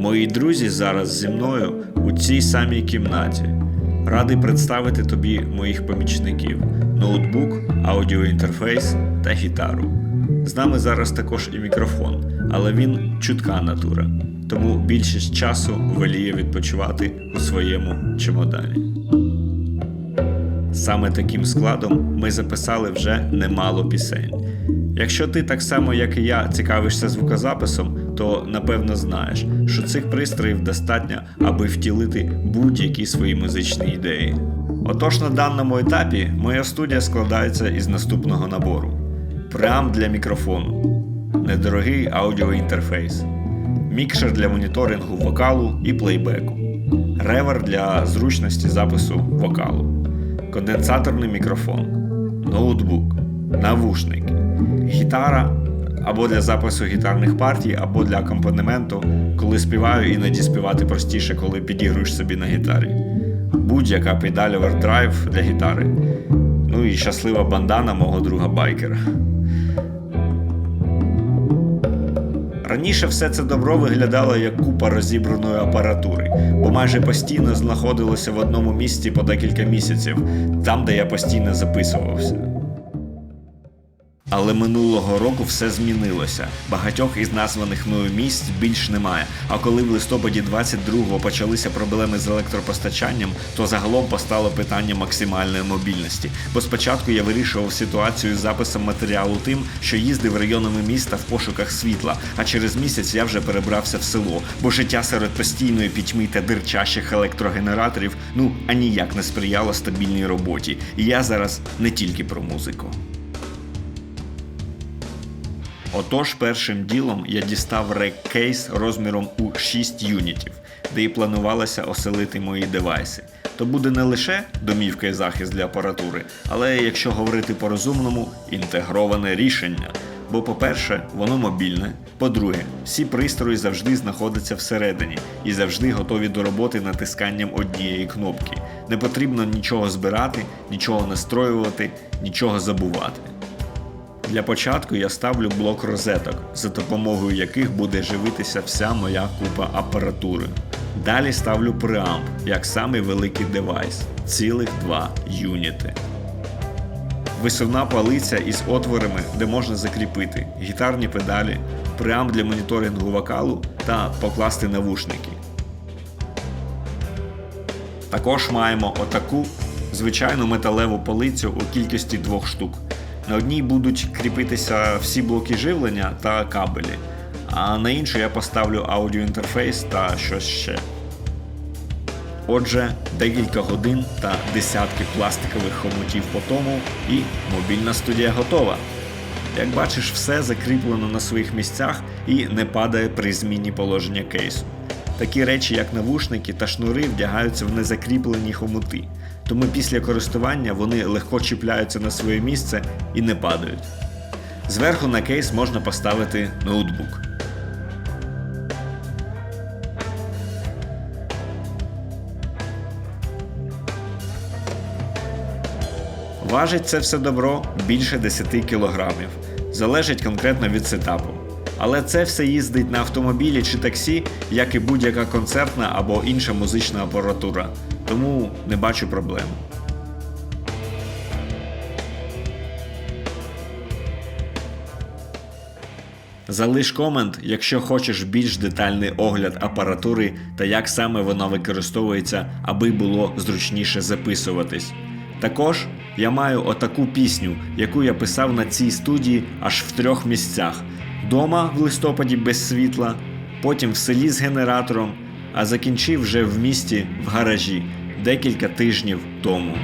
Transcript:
Мої друзі зараз зі мною у цій самій кімнаті. Радий представити тобі моїх помічників: ноутбук, аудіоінтерфейс та гітару. З нами зараз також і мікрофон, але він чутка натура, тому більшість часу воліє відпочивати у своєму чемодані. Саме таким складом ми записали вже немало пісень. Якщо ти так само, як і я, цікавишся звукозаписом, то напевно знаєш, що цих пристроїв достатньо, аби втілити будь-які свої музичні ідеї. Отож, на даному етапі моя студія складається із наступного набору: преамп для мікрофону, недорогий аудіоінтерфейс, мікшер для моніторингу вокалу і плейбеку, ревер для зручності запису вокалу, конденсаторний мікрофон, ноутбук, навушники, гітара або для запису гітарних партій, або для акомпанементу, коли співаю, іноді співати простіше, коли підігруєш собі на гітарі. Будь-яка педаль овердрайв для гітари. Ну і щаслива бандана мого друга байкера. Раніше все це добро виглядало як купа розібраної апаратури, бо майже постійно знаходилося в одному місці по декілька місяців, там, де я постійно записувався. Але минулого року все змінилося. Багатьох із названих мною місць більш немає. А коли в листопаді 22-го почалися проблеми з електропостачанням, то загалом постало питання максимальної мобільності. Бо спочатку я вирішував ситуацію з записом матеріалу тим, що їздив районами міста в пошуках світла. А через місяць я вже перебрався в село, бо життя серед постійної пітьми та дирчащих електрогенераторів ну аніяк не сприяло стабільній роботі. І я зараз не тільки про музику. Отож, першим ділом я дістав рек-кейс розміром у 6 юнітів, де і планувалося оселити мої девайси. То буде не лише домівка і захист для апаратури, але, якщо говорити по-розумному, інтегроване рішення. Бо, по-перше, воно мобільне. По-друге, всі пристрої завжди знаходяться всередині і завжди готові до роботи натисканням однієї кнопки. Не потрібно нічого збирати, нічого настроювати, нічого забувати. Для початку я ставлю блок розеток, за допомогою яких буде живитися вся моя купа апаратури. Далі ставлю преамп як самий великий девайс цілих два юніти. Висувна палиця із отворами, де можна закріпити гітарні педалі, преамп для моніторингу вокалу та покласти навушники. Також маємо отаку звичайну металеву полицю у кількості двох штук. На одній будуть кріпитися всі блоки живлення та кабелі, а на іншу я поставлю аудіоінтерфейс та щось ще. Отже, декілька годин та десятки пластикових хомутів по тому, і мобільна студія готова. Як бачиш, все закріплено на своїх місцях і не падає при зміні положення кейсу. Такі речі, як навушники та шнури, вдягаються в незакріплені хомути, тому після користування вони легко чіпляються на своє місце і не падають. Зверху на кейс можна поставити ноутбук. Важить це все добро більше 10 кілограмів. Залежить конкретно від сетапу. Але це все їздить на автомобілі чи таксі, як і будь-яка концертна або інша музична апаратура. Тому не бачу проблем. Залиш комент, якщо хочеш більш детальний огляд апаратури та як саме вона використовується, аби було зручніше записуватись. Також я маю отаку пісню, яку я писав на цій студії аж в трьох місцях: дома в листопаді без світла, потім в селі з генератором, а закінчив вже в місті в гаражі декілька тижнів тому.